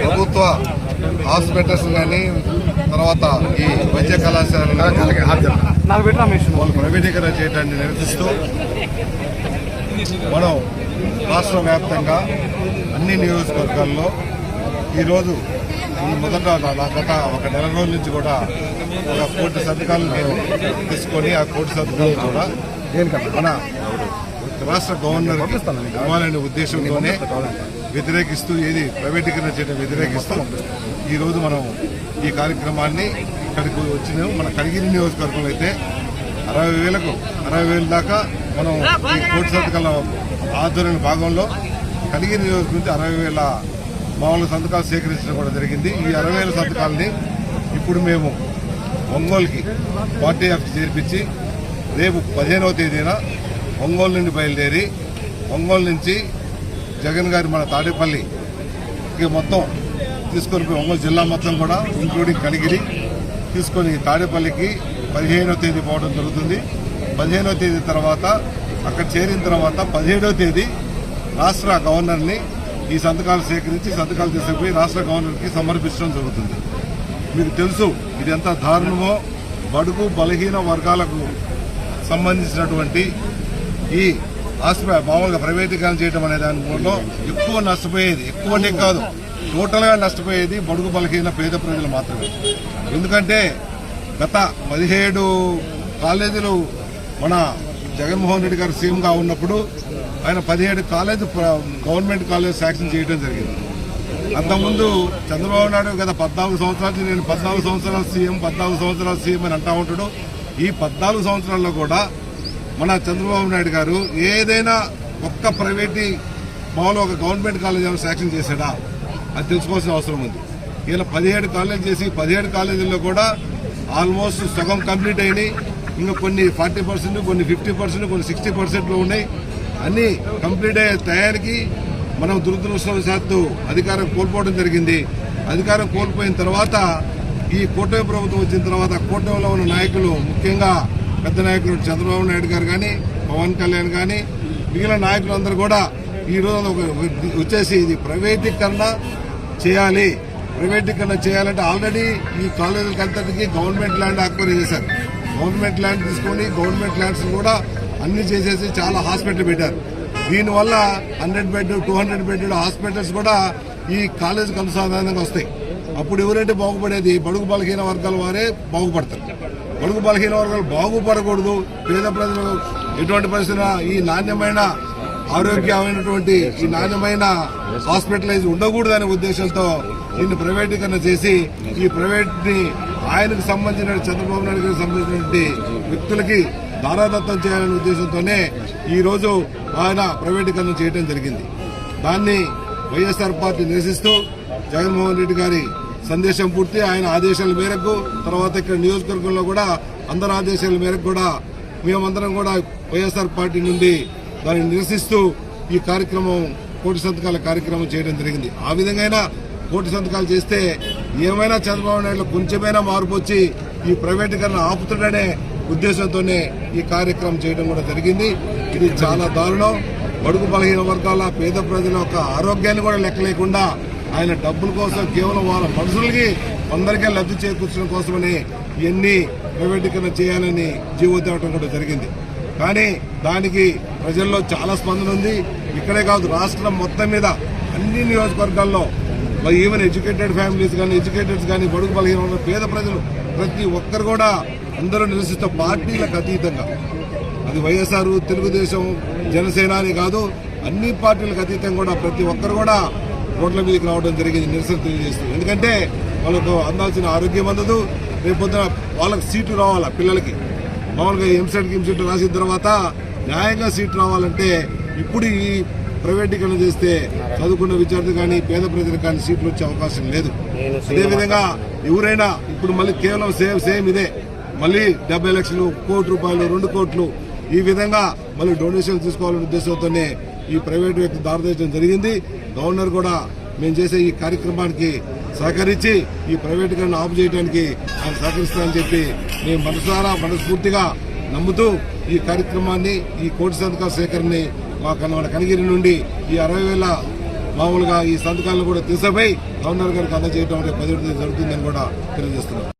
ప్రభుత్వ హాస్పిటల్స్ కానీ తర్వాత ఈ వైద్య కళాశాల నాకు పెట్టిన రమేష్ వాళ్ళు ప్రైవేటీకరణ చేయడాన్ని నిరసిస్తూ మనం రాష్ట్ర వ్యాప్తంగా అన్ని నియోజకవర్గాల్లో ఈరోజు ఈ మొదట నా- నా గత ఒక నెల రోజుల నుంచి కూడా ఒక కోటి సంతకాలు మేము తీసుకొని ఆ కోటి సంతకాలు కూడా మన రాష్ట్ర గవర్నర్ ఇవ్వాలనే ఉద్దేశంతోనే వ్యతిరేకిస్తూ ఏది ప్రైవేటీకరణ చేయడం వ్యతిరేకిస్తూ. ఈ రోజు మనం ఈ కార్యక్రమాన్ని ఇక్కడికి వచ్చినాము మన కడిగిరి నియోజకవర్గంలో అయితే అరవై వేలకు అరవై వేల దాకా మనం ఈ కోటి సంతకాల ఆధ్వర్యం భాగంలో కడిగిరి నియోజకవర్గం నుంచి అరవై వేల మామూలు సంతకాలు సేకరించడం కూడా జరిగింది. ఈ అరవై వేల సంతకాలని ఇప్పుడు మేము ఒంగోలుకి పార్టీ ఆఫీస్ చేర్పించి రేపు పదిహేనవ తేదీన ఒంగోలు నుండి బయలుదేరి ఒంగోలు నుంచి జగన్ గారి మన తాడేపల్లి మొత్తం తీసుకొని పోయి ఒంగోలు జిల్లా మొత్తం కూడా ఇంక్లూడింగ్ కనిగిరి తీసుకొని తాడేపల్లికి పదిహేనవ తేదీ పోవడం జరుగుతుంది. పదిహేనవ తేదీ తర్వాత అక్కడ చేరిన తర్వాత పదిహేడవ తేదీ రాష్ట్ర గవర్నర్ని ఈ సంతకాలు సేకరించి సంతకాలు తీసుకుపోయి రాష్ట్ర గవర్నర్కి సమర్పించడం జరుగుతుంది. మీకు తెలుసు ఇది ఎంత దారుణమో బడుగు బలహీన వర్గాలకు సంబంధించినటువంటి ఈ హాస్పిటల్ మామూలుగా ప్రైవేటీకరణ చేయడం అనే దానిలో ఎక్కువ నష్టపోయేది. ఎక్కువ అంటే కాదు. టోటల్గా నష్టపోయేది బడుగు బలహీన పేద ప్రజలు మాత్రమే. ఎందుకంటే గత పదిహేడు కాలేజీలు మన జగన్మోహన్ రెడ్డి గారు సీఎంగా ఉన్నప్పుడు ఆయన పదిహేడు కాలేజ్ గవర్నమెంట్ కాలేజ్ శాంక్షన్ చేయడం జరిగింది. అంతకుముందు చంద్రబాబు నాయుడు గత పద్నాలుగు సంవత్సరాలు నేను పద్నాలుగు సంవత్సరాల సీఎం పద్నాలుగు సంవత్సరాల సీఎం అని అంటా ఉంటాడు. ఈ పద్నాలుగు సంవత్సరాల్లో కూడా మన చంద్రబాబు నాయుడు గారు ఏదైనా ఒక్క ప్రైవేటీ మామూలు ఒక గవర్నమెంట్ కాలేజ్ ఏమైనా శాంక్షన్ చేశాడా? అది తెలుసుకోవాల్సిన అవసరం ఉంది. ఇలా పదిహేడు కాలేజ్ చేసి పదిహేడు కాలేజీల్లో కూడా ఆల్మోస్ట్ సగం కంప్లీట్ అయినాయి. ఇంకా కొన్ని ఫార్టీ పర్సెంట్ కొన్ని ఫిఫ్టీ పర్సెంట్ కొన్ని సిక్స్టీ పర్సెంట్లో ఉన్నాయి. అన్నీ కంప్లీట్ అయ్యే తయారీకి మనం దురదృష్టవశాత్తు అధికారం కోల్పోవడం జరిగింది. అధికారం కోల్పోయిన తర్వాత ఈ కూటమి ప్రభుత్వం వచ్చిన తర్వాత కూటమిలో ఉన్న నాయకులు ముఖ్యంగా పెద్ద నాయకులు చంద్రబాబు నాయుడు గారు కానీ పవన్ కళ్యాణ్ కానీ మిగిలిన నాయకులందరూ కూడా ఈ రోజు వచ్చేసి ఇది ప్రైవేటీకరణ చేయాలి. ప్రైవేటీకరణ చేయాలంటే ఆల్రెడీ ఈ కాలేజీలకు అంతటికి గవర్నమెంట్ ల్యాండ్ అక్వైర్ చేశారు. గవర్నమెంట్ ల్యాండ్ తీసుకొని గవర్నమెంట్ ల్యాండ్స్ కూడా అన్ని చేసేసి చాలా హాస్పిటల్ పెట్టారు. దీనివల్ల hundred bed two hundred bed hospitals కూడా ఈ కాలేజీకి అనుసంధానంగా వస్తాయి. అప్పుడు ఎవరైతే బాగుపడేది బడుగు బలహీన వర్గాల వారే బాగుపడతారు. కొడుకు బలహీన వర్గాలు బాగుపడకూడదు. పేద ప్రజలు ఎటువంటి పరిస్థితి ఈ నాణ్యమైన ఆరోగ్యమైనటువంటి ఈ నాణ్యమైన హాస్పిటలైజ్ ఉండకూడదనే ఉద్దేశంతో దీన్ని ప్రైవేటీకరణ చేసి ఈ ప్రైవేట్ని ఆయనకు సంబంధించిన చంద్రబాబు నాయుడు గారికి సంబంధించినటువంటి వ్యక్తులకి దారాదత్తం చేయాలనే ఉద్దేశంతోనే ఈరోజు ఆయన ప్రైవేటీకరణ చేయడం జరిగింది. దాన్ని వైఎస్ఆర్ పార్టీ నిరసిస్తూ జగన్మోహన్ రెడ్డి గారి సందేశం పూర్తి ఆయన ఆదేశాల మేరకు తర్వాత ఇక్కడ నియోజకవర్గంలో కూడా అందరి ఆదేశాల మేరకు కూడా మేమందరం కూడా వైఎస్ఆర్ పార్టీ నుండి దానిని నిరసిస్తూ ఈ కార్యక్రమం కోటి సంతకాల కార్యక్రమం చేయడం జరిగింది. ఆ విధంగా కోటి సంతకాలు చేస్తే ఏమైనా చంద్రబాబు నాయుడు కొంచెమైనా మార్పు వచ్చి ఈ ప్రైవేటీకరణ ఆపుతుండనే ఉద్దేశంతోనే ఈ కార్యక్రమం చేయడం కూడా జరిగింది. ఇది చాలా దారుణం. బడుగు బలహీన వర్గాల పేద ప్రజల యొక్క ఆరోగ్యాన్ని కూడా లెక్క లేకుండా ఆయన డబ్బుల కోసం కేవలం వాళ్ళ మనుషులకి అందరికీ లబ్ధి చేకూర్చడం కోసమని ఇవన్నీ ప్రైవేటీకరణ చేయాలని జీవో తేవటం కూడా జరిగింది. కానీ దానికి ప్రజల్లో చాలా స్పందన ఉంది. ఇక్కడే కాదు రాష్ట్రం మొత్తం మీద అన్ని నియోజకవర్గాల్లో ఈవెన్ ఎడ్యుకేటెడ్ ఫ్యామిలీస్ కానీ ఎడ్యుకేటెడ్స్ కానీ బడుగు బలహీన పేద ప్రజలు ప్రతి ఒక్కరు కూడా అందరూ నిరసిస్తూ పార్టీలకు అతీతంగా. అది వైఎస్ఆర్ తెలుగుదేశం జనసేన అని కాదు అన్ని పార్టీలకు అతీతంగా కూడా ప్రతి ఒక్కరు కూడా రోడ్ల మీదకి రావడం జరిగింది నిరసన తెలియజేస్తూ ఎందుకంటే వాళ్ళకు అందాల్సిన ఆరోగ్యం అందదు రేపొద్దున వాళ్ళకి సీటు రావాలా పిల్లలకి? మామూలుగా ఎంసెట్ గిమ్సెట్ రాసిన తర్వాత న్యాయంగా సీటు రావాలంటే ఇప్పుడు ఈ ప్రైవేటీకరణ చేస్తే చదువుకున్న విద్యార్థి కానీ పేద ప్రజలకు కానీ సీట్లు వచ్చే అవకాశం లేదు. అదేవిధంగా ఎవరైనా ఇప్పుడు మళ్ళీ కేవలం సేమ్ సేమ్ ఇదే. మళ్ళీ డెబ్బై లక్షలు కోటి రూపాయలు రెండు కోట్లు ఈ విధంగా మళ్ళీ డొనేషన్ తీసుకోవాలనే ఉద్దేశంతోనే ఈ ప్రైవేట్ వ్యక్తి దారితీయడం జరిగింది. గవర్నర్ కూడా మేము చేసే ఈ కార్యక్రమానికి సహకరించి ఈ ప్రైవేటీకరణ ఆపు చేయడానికి ఆయన సహకరిస్తానని చెప్పి మేము మనసారా మనస్ఫూర్తిగా నమ్ముతూ ఈ కార్యక్రమాన్ని ఈ కోటి సంతకాల సేకరణని మా కన- కనగిరి నుండి ఈ అరవై వేల మామూలుగా ఈ సంతకాలను కూడా తీసుకుపోయి గవర్నర్ గారికి అందజేయడం రేపు పదిహేడు జరుగుతుందని కూడా తెలియజేస్తున్నాం.